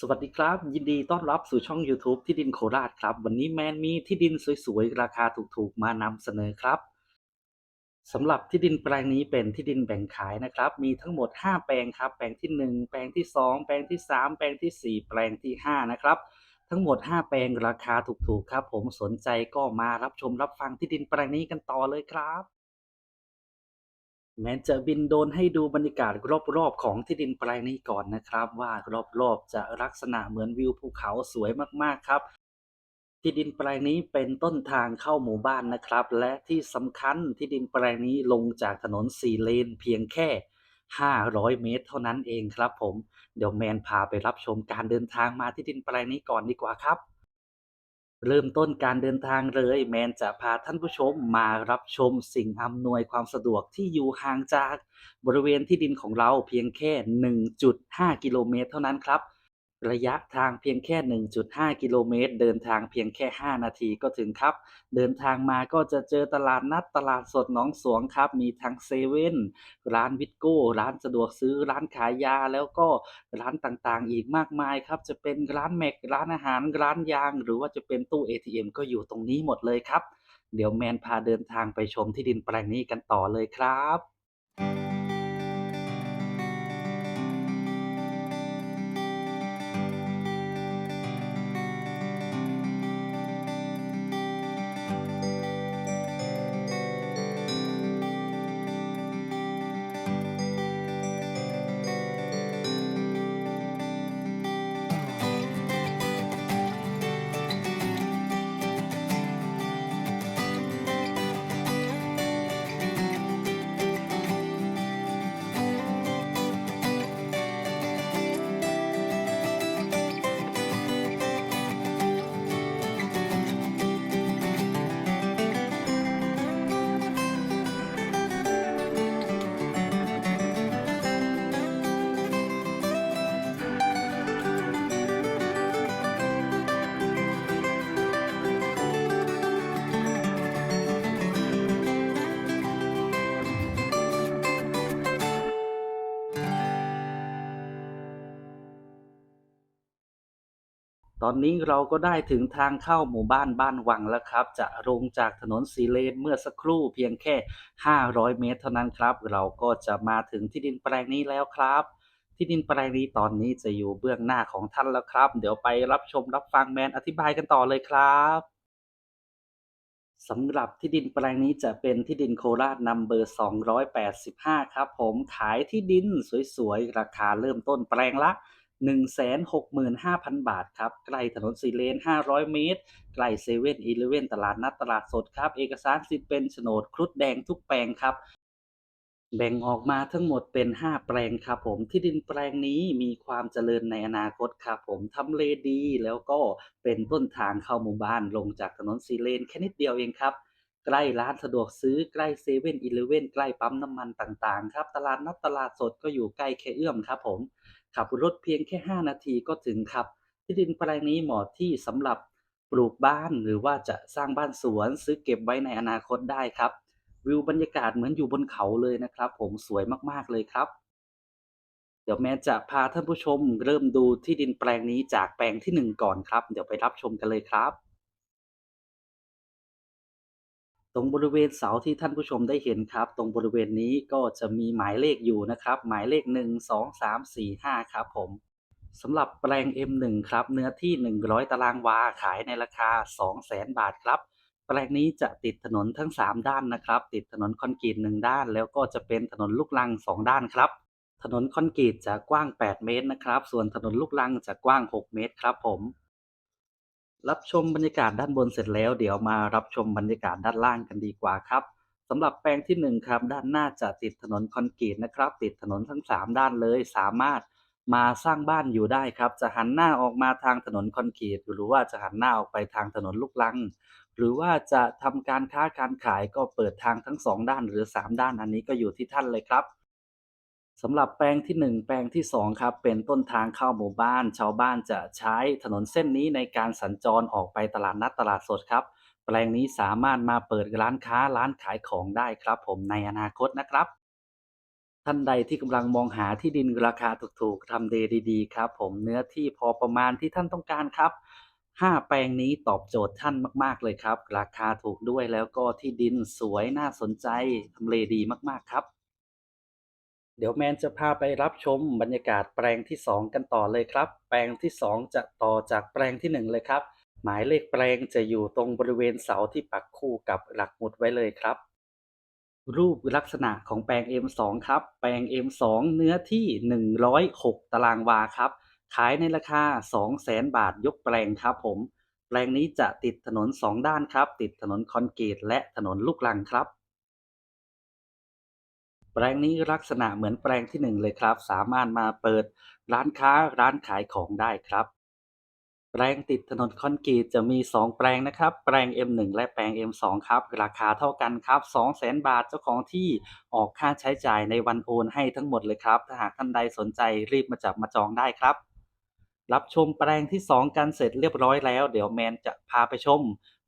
สวัสดีครับ ยินดีต้อนรับสู่ช่อง YouTube ที่ดินโคราชครับ วันนี้แมนมีที่ดินสวยๆ ราคาถูกๆ มานำเสนอครับสำหรับที่ดินแปลงนี้เป็นที่ดินแบ่งขายนะครับ มีทั้งหมด 5 แปลงครับ แปลงที่ 1 แปลงที่ 2 แปลงที่ 3 แปลงทีสี่4 แปลงที่ 5 นะครับ ทั้งหมด 5 แปลงราคาถูกๆ ครับ ผมสนใจก็มารับชมรับฟังที่ดินแปลงนี้กันต่อเลยครับ แม้จะบินโดนให้ดูบรรยากาศรอบๆของที่ดินแปลงนี้ก่อนนะครับ ว่ารอบๆจะลักษณะเหมือนวิวภูเขาสวยมากๆครับ ที่ดินแปลงนี้เป็นต้นทางเข้าหมู่บ้านนะครับ และที่สำคัญที่ดินแปลงนี้ลงจากถนน4เลนเพียงแค่ 500 เมตร เท่านั้นเองครับผมเดี๋ยวแมนพาไปรับชมการเดินทางมาที่ดินแปลงนี้ก่อนดีกว่าครับ เริ่มต้นการเดินทางเลย แมนจะพาท่านผู้ชมมารับชมสิ่งอำนวยความสะดวกที่อยู่ห่างจากบริเวณที่ดินของเราเพียงแค่ 1.5 กิโลเมตรเท่านั้นครับ ระยะทางเพียงแค่ 1.5 กิโลเมตร เดินทางเพียงแค่ 5 นาทีก็ถึงครับ เดินทางมาก็จะเจอตลาดนัดตลาดสดหนองสวงครับ มีทั้งเซเว่นร้านวิตโก้ ร้านสะดวกซื้อร้านขายยาแล้วก็ร้านต่างๆ อีกมากมายครับ จะเป็นร้านแม็กร้านอาหารร้านยาง หรือว่าจะเป็นตู้ ATM ก็อยู่ตรงนี้หมดเลยครับ เดี๋ยวแมนพาเดินทางไปชมที่ดินแปลงนี้กันต่อเลยครับ ตอนนี้เราก็ได้ถึงทางเข้าหมู่บ้านบ้านวังแล้วครับ จะลงจากถนนสีเลนเมื่อสักครู่เพียงแค่ 500 เมตรเท่านั้นครับ เราก็จะมาถึงที่ดินแปลงนี้แล้วครับ ที่ดินแปลงนี้ตอนนี้จะอยู่เบื้องหน้าของท่านแล้วครับ เดี๋ยวไปรับชมรับฟังแมนอธิบายกันต่อเลยครับสำหรับที่ดินแปลงนี้จะเป็นที่ดินโคราชนัมเบอร์285 ครับ ผมขายที่ดินสวยๆ ราคาเริ่มต้นแปลงละ 165,000 บาทครับใกล้ถนนสีเลน 500 เมตรใกล้เซเว่นอีเลเว่นตลาดนัดตลาดสดครับ เอกสารสิทธิ์เป็นโฉนดครุฑแดงทุกแปลงครับ แบ่งออกมาทั้งหมดเป็น 5 แปลงครับผมที่ดินแปลงนี้มีความเจริญในอนาคตครับผมทำเลดีแล้วก็เป็นต้นทางเข้าหมู่บ้านลงจากถนนสีเลนแค่นิดเดียวเองครับใกล้ร้านสะดวกซื้อใกล้เซเว่นอีเลเว่นใกล้ปั๊มน้ำมันต่างๆ ครับ ตลาดนัดตลาดสดก็อยู่ใกล้แค่เอื้อมครับผม ขับรถเพียงแค่ 5 นาทีก็ถึงครับ ที่ดินแปลงนี้เหมาะที่สำหรับปลูกบ้านหรือว่าจะสร้างบ้านสวนซื้อเก็บไว้ในอนาคตได้ครับ วิวบรรยากาศเหมือนอยู่บนเขาเลยนะครับ ผมสวยมากๆเลยครับ เดี๋ยวแม่จะพาท่านผู้ชมเริ่มดูที่ดินแปลงนี้จากแปลงที่หนึ่งก่อนครับ เดี๋ยวไปรับชมกันเลยครับ ตรงบริเวณเสาที่ท่านผู้ชมได้เห็นครับ ตรงบริเวณนี้ก็จะมีหมายเลขอยู่นะครับ หมายเลข 1 2 3 4 5 ครับผมสำหรับแปลง M1 ครับ เนื้อที่ 100 ตารางวาขายในราคา 200,000 บาทครับ แปลงนี้จะติดถนนทั้ง 3 ด้านนะครับ ติดถนนคอนกรีต1ด้าน แล้วก็จะเป็นถนนลูกรัง 2 ด้านครับ ถนนคอนกรีตจะกว้าง 8 เมตรนะครับ ส่วนถนนลูกรังจะกว้าง 6 เมตรครับผม รับชมบรรยากาศด้านบนเสร็จแล้ว เดี๋ยวมารับชมบรรยากาศด้านล่างกันดีกว่าครับสำหรับแปลงที่หนึ่งครับ ด้านหน้าจะติดถนนคอนกรีตนะครับ ติดถนนทั้ง 3 ด้านเลย สามารถมาสร้างบ้านอยู่ได้ครับ จะหันหน้าออกมาทางถนนคอนกรีตหรือว่าจะหันหน้าออกไปทางถนนลูกรัง หรือว่าจะทำการค้าการขายก็เปิดทางทั้ง 2 ด้านหรือ 3 ด้านอันนี้ก็อยู่ที่ท่านเลยครับ สำหรับแปลงที่ 1 แปลงที่ 2 ครับ เป็นต้นทางเข้าหมู่บ้าน ชาวบ้านจะใช้ถนนเส้นนี้ในการสัญจรออกไปตลาดนัดตลาดสดครับ แปลงนี้สามารถมาเปิดร้านค้าร้านขายของได้ครับ ผมในอนาคตนะครับ ท่านใดที่กำลังมองหาที่ดินราคาถูกๆทำเลดีๆ ครับ ผมเนื้อที่พอประมาณที่ท่านต้องการครับ 5 แปลงนี้ตอบโจทย์ท่านมากๆเลยครับ ราคาถูกด้วยแล้วก็ที่ดินสวยน่าสนใจทำเลดีมากๆครับ เดี๋ยวแมนจะพาไปรับชมบรรยากาศแปลงที่ 2 กันต่อเลยครับ แปลงที่ 2 จะต่อจากแปลงที่ 1 เลยครับ หมายเลขแปลงจะอยู่ตรงบริเวณเสาที่ปักคู่กับหลักหมุดไว้เลยครับ รูปลักษณะของแปลง M2 ครับ แปลง M2 เนื้อที่ 106 ตารางวาครับ ขายในราคา 200,000 บาทยกแปลงครับผม แปลงนี้จะติดถนน 2 ด้านครับ ติดถนนคอนกรีตและถนนลูกรังครับ แปลงนี้ลักษณะเหมือนแปลงที่ 1 เลยครับ สามารถมาเปิดร้านค้าร้านขายของได้ครับ แปลงติดถนนคอนกรีตจะมี 2 แปลงนะครับ แปลง M1 และแปลง M2 ครับ ราคาเท่ากันครับ 200,000 บาทเจ้าของที่ออกค่าใช้จ่ายในวันโอนให้ทั้งหมดเลยครับ ถ้าหากท่านใดสนใจรีบมาจับมาจองได้ครับ รับชมแปลงที่ 2 กันเสร็จเรียบร้อยแล้ว เดี๋ยวแมนจะพาไปชม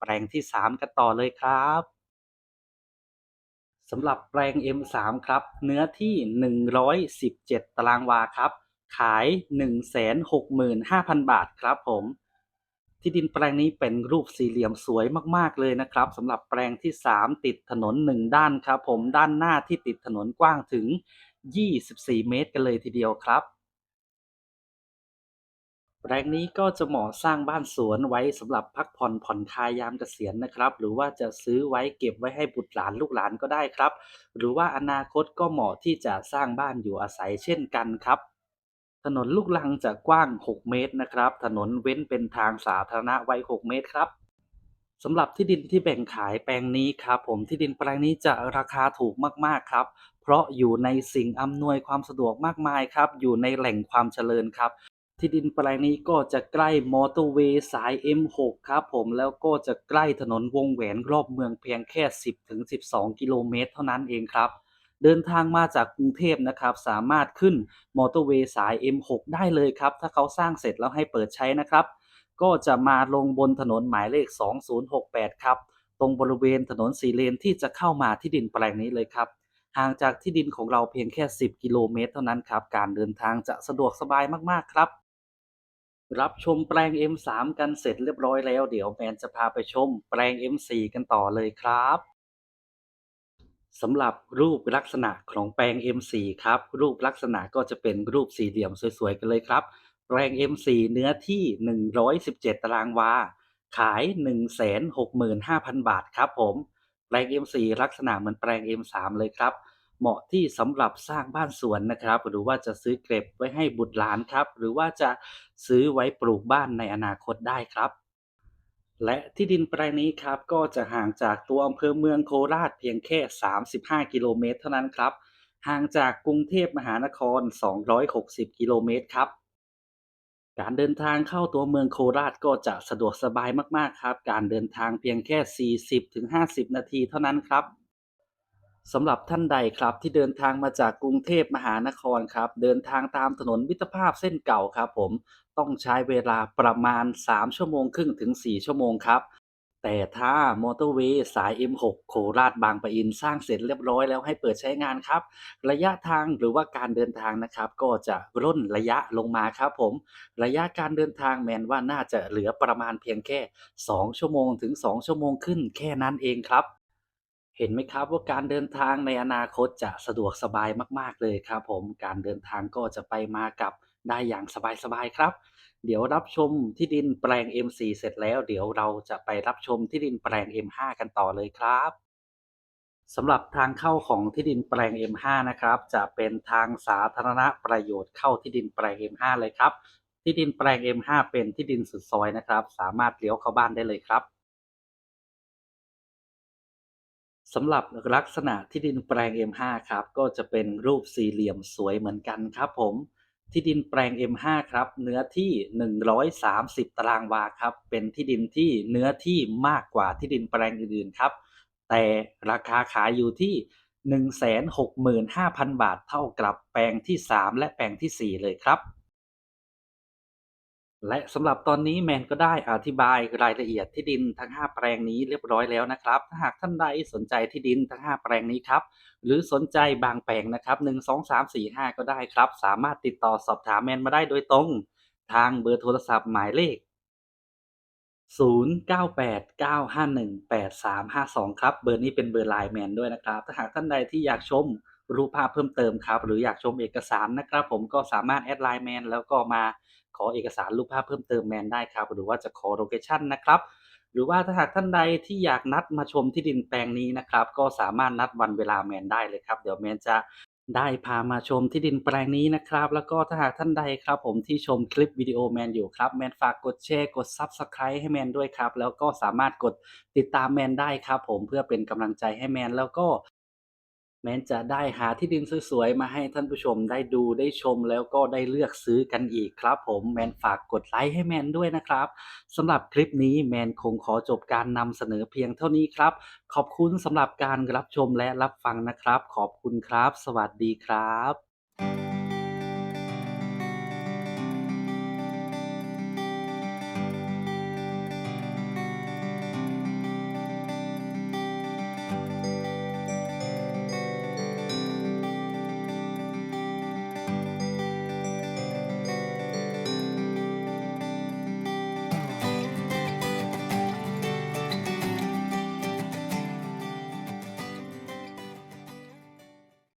แปลงที่ 3 กันต่อเลยครับ สำหรับแปลง M3 ครับ เนื้อที่ 117 ตารางวาครับ ขาย 165,000 บาทครับผม ที่ดินแปลงนี้เป็นรูปสี่เหลี่ยมสวยมากๆเลยนะครับสำหรับแปลงที่ 3 ติดถนน 1 ด้านครับผมด้านหน้าที่ติดถนนกว้างถึง 24 เมตรกันเลยทีเดียวครับ แปลงนี้ก็จะเหมาะสร้างบ้านสวนไว้สำหรับพักผ่อนผ่อนคลายยามเกษียณนะครับ หรือว่าจะซื้อไว้เก็บไว้ให้บุตรหลานลูกหลานก็ได้ครับ หรือว่าอนาคตก็เหมาะที่จะสร้างบ้านอยู่อาศัยเช่นกันครับ ถนนลูกรังจะกว้าง 6 เมตรนะครับ ถนนเว้นเป็นทางสาธารณะไว้ 6 เมตรครับสำหรับที่ดินที่แบ่งขายแปลงนี้ครับผมที่ดินแปลงนี้จะราคาถูกมาก ๆ ครับ เพราะอยู่ในสิ่งอำนวยความสะดวกมากมายครับ อยู่ในแหล่งความเจริญครับ ที่ดินแปลงนี้ก็จะใกล้มอเตอร์เวย์สาย M6 ครับผมแล้วก็จะใกล้ถนนวงแหวนรอบเมืองเพียงแค่ 10-12 กิโลเมตรเท่านั้นเองครับ เดินทางมาจากกรุงเทพนะครับ สามารถขึ้นมอเตอร์เวย์สาย M6 ได้เลยครับ ถ้าเขาสร้างเสร็จแล้วให้เปิดใช้นะครับ ก็จะมาลงบนถนนหมายเลข 2068 ครับ ตรงบริเวณถนนสีเลนที่จะเข้ามาที่ดินแปลงนี้เลยครับห่างจากที่ดินของเราเพียงแค่ 10 กิโลเมตรเท่านั้นครับ การเดินทางจะสะดวกสบายมากๆครับ รับชมแปลง M3 กันเสร็จเรียบร้อยแล้ว เดี๋ยวแมนจะพาไปชมแปลง M4 กันต่อเลยครับสำหรับรูปลักษณะของแปลง M4 ครับ รูปลักษณะก็จะเป็นรูปสี่เหลี่ยมสวยๆ กันเลยครับ แปลง M4 เนื้อที่ 117 ตารางวา ขาย 165,000 บาทครับผม แปลง M4 ลักษณะเหมือนแปลง M3 เลยครับ เหมาะที่สำหรับสร้างบ้านสวนนะครับ หรือว่าจะซื้อเก็บไว้ให้บุตรหลานครับ หรือว่าจะซื้อไว้ปลูกบ้านในอนาคตได้ครับ และที่ดินแปลงนี้ครับก็จะห่างจากตัวอำเภอเมืองโคราชเพียงแค่ 35 กิโลเมตรเท่านั้นครับ ห่างจากกรุงเทพมหานคร 260 กิโลเมตรครับการเดินทางเข้าตัวเมืองโคราชก็จะสะดวกสบายมาก ๆ ครับ การเดินทางเพียงแค่ 40-50 นาทีเท่านั้นครับ สำหรับท่านใดครับที่เดินทางมาจากกรุงเทพมหานครครับ เดินทางตามถนนมิตรภาพเส้นเก่าครับ ผมต้องใช้เวลาประมาณ 3 ชั่วโมงครึ่งถึง 4 ชั่วโมงครับ แต่ถ้ามอเตอร์เวย์สาย M6 โคราชบางปะอินสร้างเสร็จเรียบร้อยแล้วให้เปิดใช้งานครับ ระยะทางหรือว่าการเดินทางนะครับ ก็จะร่นระยะลงมาครับผม ระยะการเดินทางแมนว่าน่าจะเหลือประมาณเพียงแค่ 2 ชั่วโมงถึง 2 ชั่วโมงขึ้นแค่นั้นเองครับ เห็นไหมครับว่าการเดินทางในอนาคตจะสะดวกสบายมาก ๆ เลยครับผมการเดินทางก็จะไปมากับได้อย่างสบาย ๆ ครับ เดี๋ยวรับชมที่ดินแปลง M4 เสร็จแล้ว เดี๋ยวเราจะไปรับชมที่ดินแปลง M5 กันต่อเลยครับสำหรับทางเข้าของที่ดินแปลง M5 นะครับ จะเป็นทางสาธารณประโยชน์เข้าที่ดินแปลง M5 เลยครับ ที่ดินแปลง M5 เป็นที่ดินสุดซอยนะครับ สามารถเลี้ยวเข้าบ้านได้เลยครับ สำหรับลักษณะที่ดินแปลง M5 ครับก็จะเป็นรูปสี่เหลี่ยมสวยเหมือนกันครับผมที่ดินแปลง M5 ครับ เนื้อที่ 130 ตารางวาครับ เป็นที่ดินที่เนื้อที่มากกว่าที่ดินแปลงอื่นๆครับ แต่ราคาขายอยู่ที่ 165,000 บาทเท่ากับแปลงที่ 3 และแปลงทีสี่4 เลยครับ และสำหรับตอนนี้แมนก็ได้อธิบายรายละเอียดที่ดินทั้ง 5 แปลงนี้เรียบร้อยแล้วนะครับ ถ้าหากท่านใดสนใจที่ดินทั้ง 5 แปลงนี้ครับ หรือสนใจบางแปลงนะครับ 1 2 3 4 5 ก็ได้ครับ สามารถติดต่อสอบถามแมนมาได้โดยตรง ทางเบอร์โทรศัพท์หมายเลข 0989518352 ครับ เบอร์นี้เป็นเบอร์ไลน์แมนด้วยนะครับ ถ้าหากท่านใดที่อยากชมรูปภาพเพิ่มเติมครับ หรืออยากชมเอกสารนะครับ ผมก็สามารถแอดไลน์แมนแล้วก็มา อเอกสารรูปภาพเพิ่มเติมแมนได้ครับ หรือว่าจะขอโลเคชั่นนะครับ หรือว่าถ้าหากท่านใดที่อยากนัดมาชมที่ดินแปลงนี้นะครับ ก็สามารถนัดวันเวลาแมนได้เลยครับ เดี๋ยวแมนจะได้พามาชมที่ดินแปลงนี้นะครับ แล้วก็ถ้าหากท่านใดครับ ผมที่ชมคลิปวิดีโอแมนอยู่ครับ แมนฝากกดแชร์กด Subscribe ให้แมนด้วยครับ แล้วก็สามารถกดติดตามแมนได้ครับ ผมเพื่อเป็นกำลังใจให้แมนแล้วก็ แมนจะได้หาที่ดินสวยๆ มาให้ท่านผู้ชมได้ดูได้ชมแล้วก็ได้เลือกซื้อกันอีกครับผมแมนฝากกดไลค์ให้แมนด้วยนะครับสำหรับคลิปนี้แมนคงขอจบการนำเสนอเพียงเท่านี้ครับ ขอบคุณสำหรับการรับชมและรับฟังนะครับ ขอบคุณครับ สวัสดีครับ